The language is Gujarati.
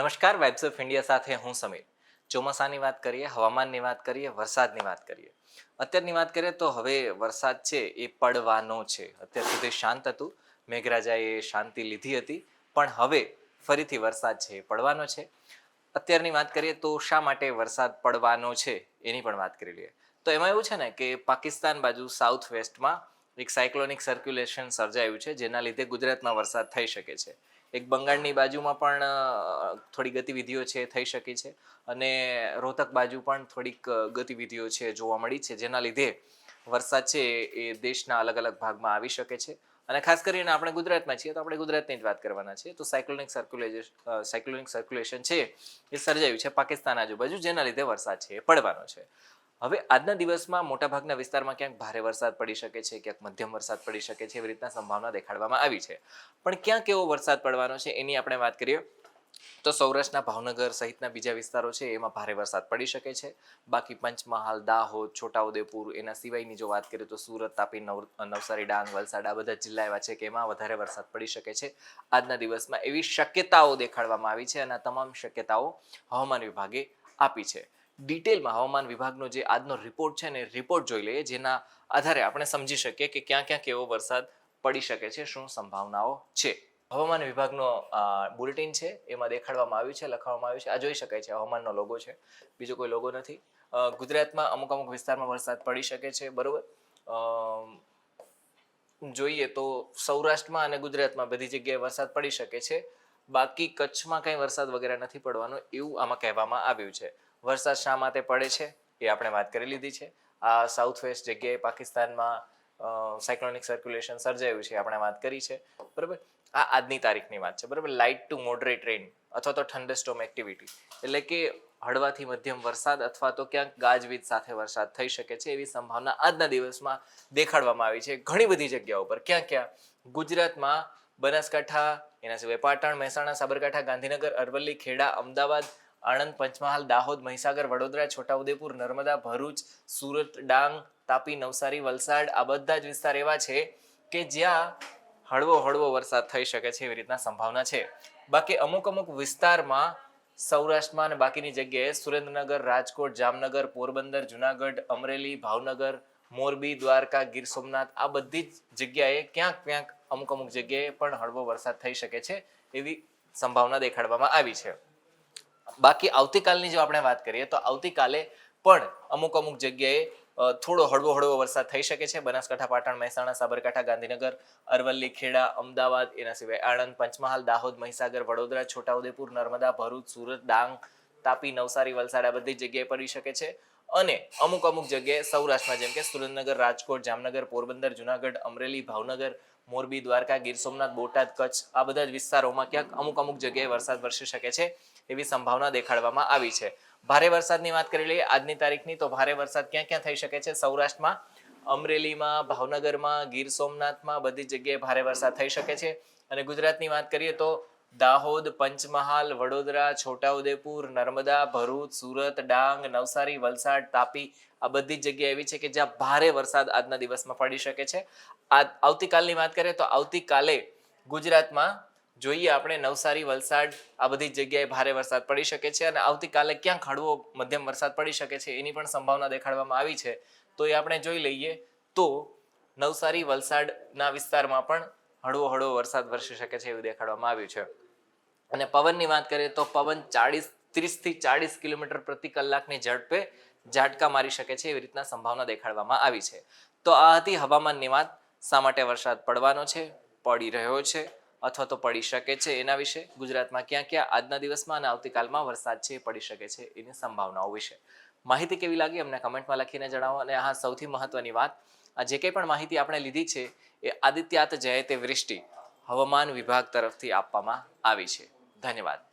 નમસ્કાર વાઇબ્સ ઓફ ઇન્ડિયા સાથે હું સમીર. ચોમાસાની વાત કરીએ, હવામાનની વાત કરીએ, વરસાદની વાત કરીએ. અત્યારની વાત કરીએ તો હવે વરસાદ છે એ પડવાનો છે. અત્યાર સુધી શાંત હતું, મેઘરાજાએ શાંતિ લીધી હતી, પણ હવે ફરીથી વરસાદ છે એ પડવાનો છે. અત્યારની વાત કરીએ તો શા માટે વરસાદ પડવાનો છે એની પણ વાત કરી લઈએ. તો એમાં એવું છે ને કે પાકિસ્તાન બાજુ સાઉથ વેસ્ટમાં એક સાયક્લોનિક સર્ક્યુલેશન સર્જાયું છે, જેના લીધે ગુજરાતમાં વરસાદ થઈ શકે છે. એક બંગાળની બાજુમાં પણ થોડી ગતિવિધિઓ છે, થઈ શકી છે. અને રોહતક બાજુ પણ થોડીક ગતિવિધિઓ છે, જોવા મળી છે, જેના લીધે વરસાદ છે એ દેશના અલગ અલગ ભાગમાં આવી શકે છે. અને ખાસ કરીને આપણે ગુજરાતમાં છીએ, તો આપણે ગુજરાતની જ વાત કરવાના છીએ. તો સાયક્લોનિક સર્ક્યુલેશન સાયક્લોનિક સર્ક્યુલેશન છે એ સર્જાયું છે પાકિસ્તાન આજુબાજુ, જેના લીધે વરસાદ છે એ પડવાનો છે. હવે આજના દિવસમાં મોટાભાગના વિસ્તારમાં ક્યાંક ભારે વરસાદ પડી શકે છે, ક્યાંક મધ્યમ વરસાદ પડી શકે છે, એવી રીતના સંભાવના દેખાડવામાં આવી છે. પણ ક્યાં કેવો વરસાદ પડવાનો છે એની આપણે વાત કરીએ તો સૌરાષ્ટ્રના ભાવનગર સહિતના બીજા વિસ્તારો છે એમાં ભારે વરસાદ પડી શકે છે. બાકી પંચમહાલ, દાહોદ, છોટાઉદેપુર એના સિવાયની જો વાત કરીએ તો સુરત, તાપી, નવ, નવસારી, ડાંગ, વલસાડ આ બધા જિલ્લા એવા છે કે એમાં વધારે વરસાદ પડી શકે છે. આજના દિવસમાં એવી શક્યતાઓ દેખાડવામાં આવી છે અને આ તમામ શક્યતાઓ હવામાન વિભાગે આપી છે. ડિટેલમાં હવામાન વિભાગનો જે આજનો રિપોર્ટ છે ને રિપોર્ટ જોઈ લઈએ, જેના આધારે આપણે સમજી શકીએ કે ક્યાં ક્યાં કેવો વરસાદ પડી શકે છે, શું સંભાવનાઓ છે. હવામાન વિભાગનો બુલેટિન છે, એમાં દેખાડવામાં આવ્યું છે લખવામાં આવ્યું છે. આ જોઈ શકાય છે, હવામાનનો લોગો છે. બીજો કોઈ લોગો નથી. ગુજરાતમાં અમુક અમુક વિસ્તારમાં વરસાદ પડી શકે છે, બરોબર? જોઈએ તો સૌરાષ્ટ્રમાં અને ગુજરાતમાં બધી જગ્યાએ વરસાદ પડી શકે છે. બાકી કચ્છમાં કંઈ વરસાદ વગેરે નથી પડવાનો એવું આમાં કહેવામાં આવ્યું છે. વરસાદ શા માટે પડે છે એ આપણે વાત કરી લીધી છે. આ સાઉથ વેસ્ટ જગ્યાએ પાકિસ્તાનમાં સાયક્લોનિક સર્ક્યુલેશન સર્જાયું છે આપણે વાત કરી છે. બરાબર? આ આજની તારીખની વાત છે. બરાબર? લાઇટ ટુ મોડરેટ રેન અથવા તો થંડરસ્ટોમ એક્ટિવિટી એટલે કે હળવાથી મધ્યમ વરસાદ અથવા તો ક્યાંક ગાજવીજ સાથે વરસાદ થઈ શકે છે એવી સંભાવના આજના દિવસમાં દેખાડવામાં આવી છે ઘણી બધી જગ્યાઓ પર. ક્યાં ક્યાં? ગુજરાતમાં બનાસકાંઠા, એના સિવાય પાટણ, મહેસાણા, સાબરકાંઠા, ગાંધીનગર, અરવલ્લી, ખેડા, અમદાવાદ આણંદ, પંચમહાલ, દાહોદ, મહીસાગર, વડોદરા, છોટાઉદેપુર, નર્મદા, ભરૂચ, સુરત, ડાંગ, તાપી, નવસારી, વલસાડ આ બધા જ વિસ્તાર એવા છે કે જ્યાં હળવો હળવો વરસાદ થઈ શકે છે એવી રીતના સંભાવના છે. બાકી અમુક અમુક વિસ્તારમાં સૌરાષ્ટ્રમાં અને બાકીની જગ્યાએ સુરેન્દ્રનગર, રાજકોટ, જામનગર, પોરબંદર, જુનાગઢ, અમરેલી, ભાવનગર, મોરબી, દ્વારકા, ગીર સોમનાથ આ બધી જ જગ્યાએ ક્યાંક ક્યાંક અમુક અમુક જગ્યાએ પણ હળવો વરસાદ થઈ શકે છે એવી સંભાવના દેખાડવામાં આવી છે. બાકી આવતીકાલની જો આપણે વાત કરીએ તો આવતીકાલે પણ અમુક અમુક જગ્યાએ થોડો હળવો હળવો વરસાદ થઈ શકે છે. બનાસકાંઠા, પાટણ, મહેસાણા, સાબરકાંઠા, ગાંધીનગર, અરવલ્લી, ખેડા, અમદાવાદ, એના સિવાય આણંદ, પંચમહાલ, દાહોદ, મહીસાગર, વડોદરા, છોટાઉદેપુર, નર્મદા, ભરૂચ, સુરત, ડાંગ, તાપી, નવસારી, વલસાડ આ બધી જગ્યાએ પડી શકે છે. અને અમુક અમુક જગ્યાએ સૌરાષ્ટ્રમાં જેમ કે સુરેન્દ્રનગર, રાજકોટ, જામનગર, પોરબંદર, જુનાગઢ, અમરેલી, ભાવનગર મોરબી, દ્વારકા, ગીર સોમનાથ, બોટાદ, કચ્છ આ બધા જ વિસ્તારોમાં ક્યાંક અમુક અમુક જગ્યાએ વરસાદ વરસી શકે છે એવી સંભાવના દેખાડવામાં આવી છે. ભારે વરસાદની વાત કરી લઈએ, આજની તારીખની તો ભારે વરસાદ ક્યાં ક્યાં થઈ શકે છે? સૌરાષ્ટ્રમાં, અમરેલીમાં, ભાવનગરમાં, ગીર સોમનાથમાં બધી જગ્યાએ ભારે વરસાદ થઈ શકે છે. અને ગુજરાતની વાત કરીએ તો દાહોદ, પંચમહાલ, વડોદરા, છોટાઉદેપુર, નર્મદા, ભરૂચ, સુરત, ડાંગ, નવસારી, વલસાડ, તાપી આ બધી જ જગ્યા એવી છે કે જ્યાં ભારે વરસાદ આજના દિવસમાં પડી શકે છે. આ આવતીકાલની વાત કરીએ તો આવતીકાલે ગુજરાતમાં જોઈએ આપણે નવસારી, વલસાડ આ બધી જગ્યાએ ભારે વરસાદ પડી શકે છે અને આવતીકાલે ક્યાંક હળવો મધ્યમ વરસાદ પડી શકે છે એની પણ સંભાવના દેખાડવામાં આવી છે. તો એ આપણે જોઈ લઈએ તો નવસારી, વલસાડના વિસ્તારમાં પણ હળવો હળવો વરસાદ વરસી શકે છે એવું દેખાડવામાં આવ્યું છે. અને પવનની વાત કરીએ તો પવન ચાળીસ, ત્રીસથી ચાળીસ કિલોમીટર પ્રતિ કલાકની ઝડપે ઝાટકા મારી શકે છે એવી રીતના સંભાવના દેખાડવામાં આવી છે. તો આ હતી હવામાનની વાત. શા માટે વરસાદ પડવાનો છે? પડી રહ્યો છે અથવા તો પડી શકે છે એના વિશે? ગુજરાતમાં ક્યાં ક્યાં આજના દિવસમાં અને આવતીકાલમાં વરસાદ છે પડી શકે છે એની સંભાવનાઓ વિશે? માહિતી કેવી લાગી અમને કમેન્ટમાં લખીને જણાવો. અને હા, સૌથી મહત્વની વાત, આ જે કંઈ પણ માહિતી આપણે લીધી છે એ આદિત્યાત જયતે વૃષ્ટિ હવામાન વિભાગ તરફથી આપવામાં આવી છે. धन्यवाद